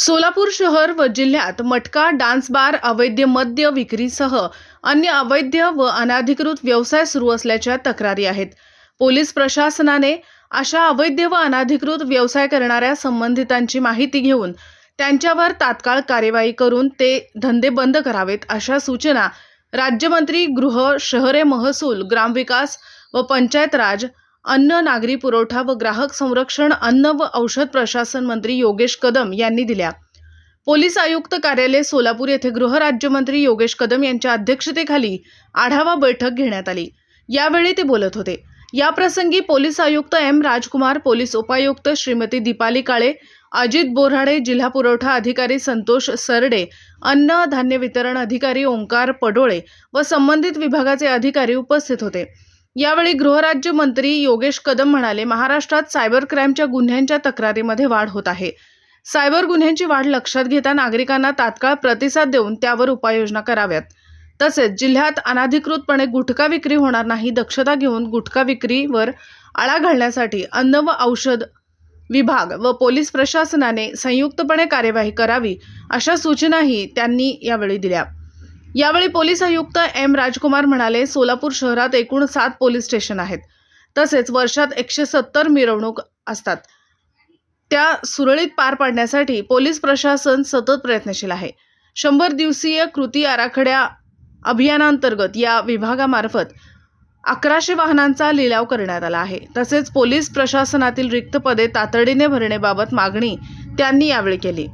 सोलापूर शहर व जिल्ह्यात मटका डान्स बार अवैध मद्य विक्रीसह अन्य अवैध व अनाधिकृत व्यवसाय सुरू असल्याच्या तक्रारी आहेत. पोलीस प्रशासनाने अशा अवैध व अनाधिकृत व्यवसाय करणाऱ्या संबंधितांची माहिती घेऊन त्यांच्यावर तात्काळ कार्यवाही करून ते धंदे बंद करावेत अशा सूचना राज्यमंत्री गृह शहरे महसूल ग्रामविकास व पंचायत राज अन्न नागरी पुरवठा व ग्राहक संरक्षण अन्न व औषध प्रशासन मंत्री योगेश कदम यांनी दिल्या. पोलीस आयुक्त कार्यालय सोलापूर येथे गृहराज्यमंत्री योगेश कदम यांच्या अध्यक्षतेखाली आढावा बैठक घेण्यात आली. यावेळी ते बोलत होते. याप्रसंगी पोलीस आयुक्त एम. राजकुमार पोलीस उपायुक्त श्रीमती दीपाली काळे अजित बोराडे जिल्हा पुरवठा अधिकारी संतोष सरडे अन्न धान्य वितरण अधिकारी ओंकार पडोळे व संबंधित विभागाचे अधिकारी उपस्थित होते. यावेळी गृहराज्य मंत्री योगेश कदम म्हणाले महाराष्ट्रात सायबर क्राईमच्या गुन्ह्यांच्या तक्रारीमध्ये वाढ होत आहे. सायबर गुन्ह्यांची वाढ लक्षात घेता नागरिकांना तात्काळ प्रतिसाद देऊन त्यावर उपाययोजना कराव्यात. तसेच जिल्ह्यात अनाधिकृतपणे गुटखा विक्री होणार नाही दक्षता घेऊन गुटखा विक्रीवर आळा घालण्यासाठी अन्न व औषध विभाग व पोलीस प्रशासनाने संयुक्तपणे कार्यवाही करावी अशा सूचनाही त्यांनी यावेळी दिल्या. यावेळी पोलीस आयुक्त एम राजकुमार म्हणाले सोलापूर शहरात एकूण सात पोलीस स्टेशन आहेत. तसेच वर्षात एकशे सत्तर मिरवणूक असतात. त्या सुरळीत पार पाडण्यासाठी पोलीस प्रशासन सतत प्रयत्नशील आहे. शंभर दिवसीय कृती आराखड्या अभियानांतर्गत या विभागामार्फत अकराशे वाहनांचा लिलाव करण्यात आला आहे. तसेच पोलीस प्रशासनातील रिक्त पदे तातडीने भरण्याबाबत मागणी त्यांनी यावेळी केली.